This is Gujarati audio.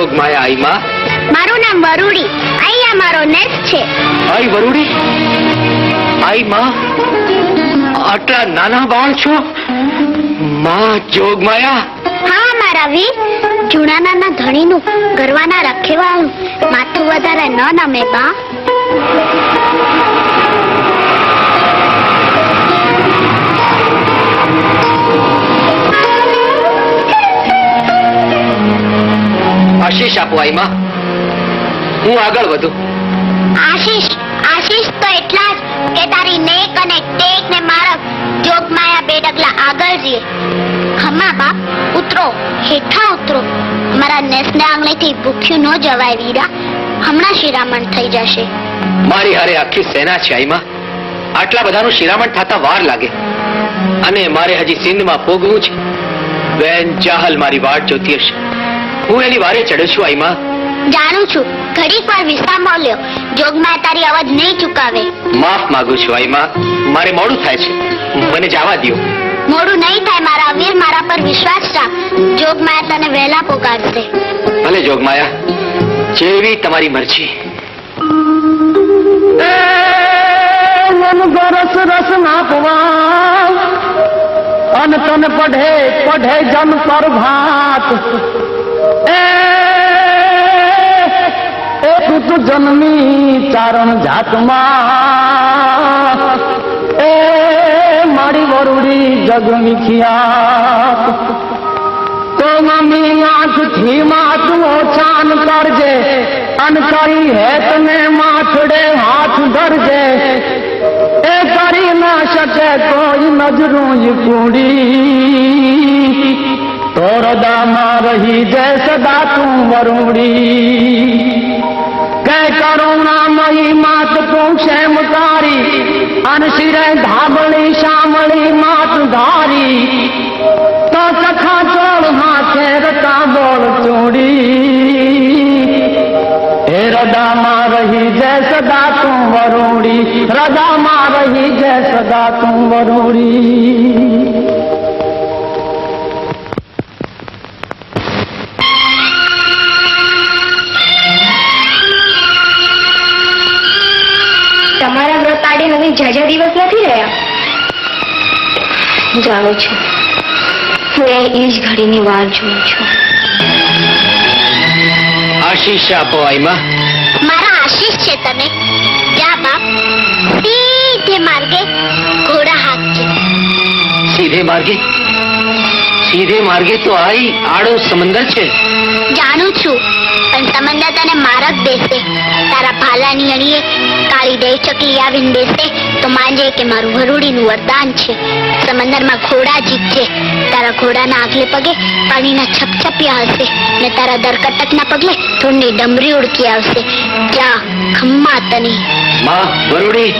આઈ માં મારું નામ વરુડી. અહીંયા મારો નેસ છે. આઈ વરુડી? આઈ માં આટલા નાના બાળ છો? માં જોગમાયા હા મારા વી જૂના નાના ધણીનું ગરવાના રખેવાળું. માથું વધારે ન નમે બા. આઈ હું આગળ વધું. આશીષ આશીષ તો એટલા જ કે તારી નેક અને ટેક ને મારક જોગમાયા બે ડગલા આગળ જઈએ ખમા બાપ ઉતરો હેઠા ઉતરો. મારા નેસને આંગળીથી ભૂખ્યું ન જવાય વીરા. હમણાં શિરામણ થઈ જશે. મારી હારે આખી સેના છે આઈમાં. આટલા બધાનું શિરામણ થતા વાર લાગે. અને મારે હજી સિંધમાં પોગવું છે. બેન ચાહલ મારી વાટ જોતી હશે. હું એની વારે ચડ્યો છું આઈમાં. જાણું છું. ઘડીક વાર વિશ્રામ લ્યો. જોગમાં તારી અવાજ નહીં ચુકાવે. માફ માંગુ છું આઈમાં. મારે મોડું થાય છે. મને જવા દો મોડું નહીં થાય મારા વીર મારા પર વિશ્વાસ રાખ. જોગમાયા તને વહેલા પોકારશે ભલે જોગમાયા જેવી તમારી મરજી. મન ગરસ રસ નાખવા. અન તન પઢે પઢે જન પર ભાત એ તું જન્મી ચારણ જાતમાં. એ મારી વરુડી જગ વિખ્યાત તો મમ્મી આંખથી માથું ઓછાન કરજે અન કરી હે તને માથડે હાથ ધરજે. એ કરી ના શકે કોઈ નજરું કુડી. તો રદામાં રહી જય સદા તું વરુડી. કરુણામયી માત તું ક્ષેમકારી અન શિરે ધાબળી શામળી માત ધારી. તો સખા ચોળ હાથે રતા બોળ ચોડી. હે રદામાં રહી જય સદા તું વરુડી. રદામાં રહી જય સદા તું વરુડી. જાજા દિવસ નથી રહ્યા? જાણું છું. હું એ જ ઘડીની વાર જોઉં છું. આશીષ આપો આઈમાં. મારા આશીષ છે તમે. જા બાપ. સીધે માર્ગે ઘોડા હાંકજે. સીધે માર્ગે? સીધે માર્ગે તો આઈ આડો સમંદર છે. જાણું છું પણ સમંદર તને મારક દેશે. તારા ભાલાની અણીએ કાળી દે ચકલી આવીને બેસે તો માનજે કે મારું વરુડીનું વરદાન છે. સમંદરમાં ઘોડા જીતજે. તારા ઘોડાના આગલે પગે પાણીના છપછપિયા હશે. ને તારા દરકટકના પગલે ધૂળની ડમરી ઉડકી આવશે. જા, ખમ્મા તની. માં, વરુડી.